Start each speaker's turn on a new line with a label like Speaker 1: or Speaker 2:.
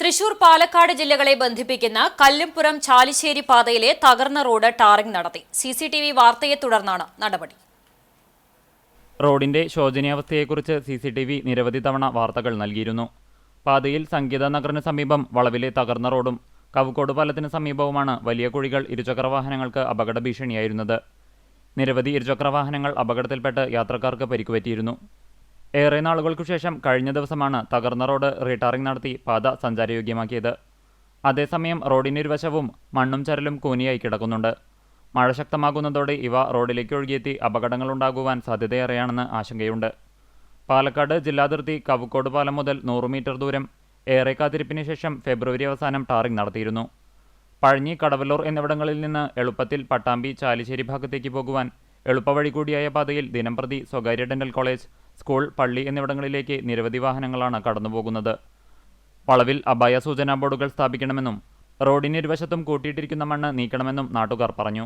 Speaker 1: തൃശൂർ പാലക്കാട് ജില്ലകളെ ബന്ധിപ്പിക്കുന്ന കല്ലുംപുറം ചാലിശ്ശേരി പാതയിലെ തകർന്ന റോഡ് ടാറിംഗ് നടത്തി. സി സി ടി വി വാർത്തയെ തുടർന്നാണ് നടപടി.
Speaker 2: റോഡിന്റെ ശോചനീയാവസ്ഥയെക്കുറിച്ച് സി സി ടി വി നിരവധി തവണ വാർത്തകൾ നൽകിയിരുന്നു. പാതയിൽ സംഗീത നഗറിന് സമീപം വളവിലെ തകർന്ന റോഡും കവുക്കോട് പാലത്തിന് സമീപവുമാണ് വലിയ കുഴികൾ ഇരുചക്രവാഹനങ്ങൾക്ക് അപകട ഭീഷണിയായിരുന്നത്. നിരവധി ഇരുചക്രവാഹനങ്ങൾ അപകടത്തിൽപ്പെട്ട് യാത്രക്കാർക്ക് പരിക്കുപറ്റിയിരുന്നു. ഏറെ നാളുകൾക്കു ശേഷം കഴിഞ്ഞ ദിവസമാണ് തകർന്ന റോഡ് റീടാറിംഗ് നടത്തി പാത സഞ്ചാരയോഗ്യമാക്കിയത്. അതേസമയം റോഡിനിരുവശവും മണ്ണും ചരലും കൂനിയായി കിടക്കുന്നുണ്ട്. മഴ ശക്തമാകുന്നതോടെ ഇവ റോഡിലേക്ക് ഒഴുകിയെത്തി അപകടങ്ങൾ ഉണ്ടാകുവാൻ സാധ്യതയേറെയാണെന്ന് ആശങ്കയുണ്ട്. പാലക്കാട് ജില്ലാതിർത്തി കവുക്കോട് പാലം മുതൽ നൂറ് മീറ്റർ ദൂരം ഏറെ കാത്തിരിപ്പിന് ശേഷം ഫെബ്രുവരി അവസാനം ടാറിംഗ് നടത്തിയിരുന്നു. പഴഞ്ഞി കടവല്ലൂർ എന്നിവിടങ്ങളിൽ നിന്ന് എളുപ്പത്തിൽ പട്ടാമ്പി ചാലിശ്ശേരി ഭാഗത്തേക്ക് പോകുവാൻ എളുപ്പവഴി കൂടിയായ പാതയിൽ ദിനംപ്രതി സ്വകാര്യ ഡെന്റൽ കോളേജ് സ്കൂൾ പള്ളി എന്നിവിടങ്ങളിലേക്ക് നിരവധി വാഹനങ്ങളാണ് കടന്നുപോകുന്നത്. വളവിൽ അപായ സൂചനാ ബോർഡുകൾ സ്ഥാപിക്കണമെന്നും റോഡിനിരുവശത്തും കൂട്ടിയിട്ടിരിക്കുന്ന മണ്ണ് നീക്കണമെന്നും നാട്ടുകാർ പറഞ്ഞു.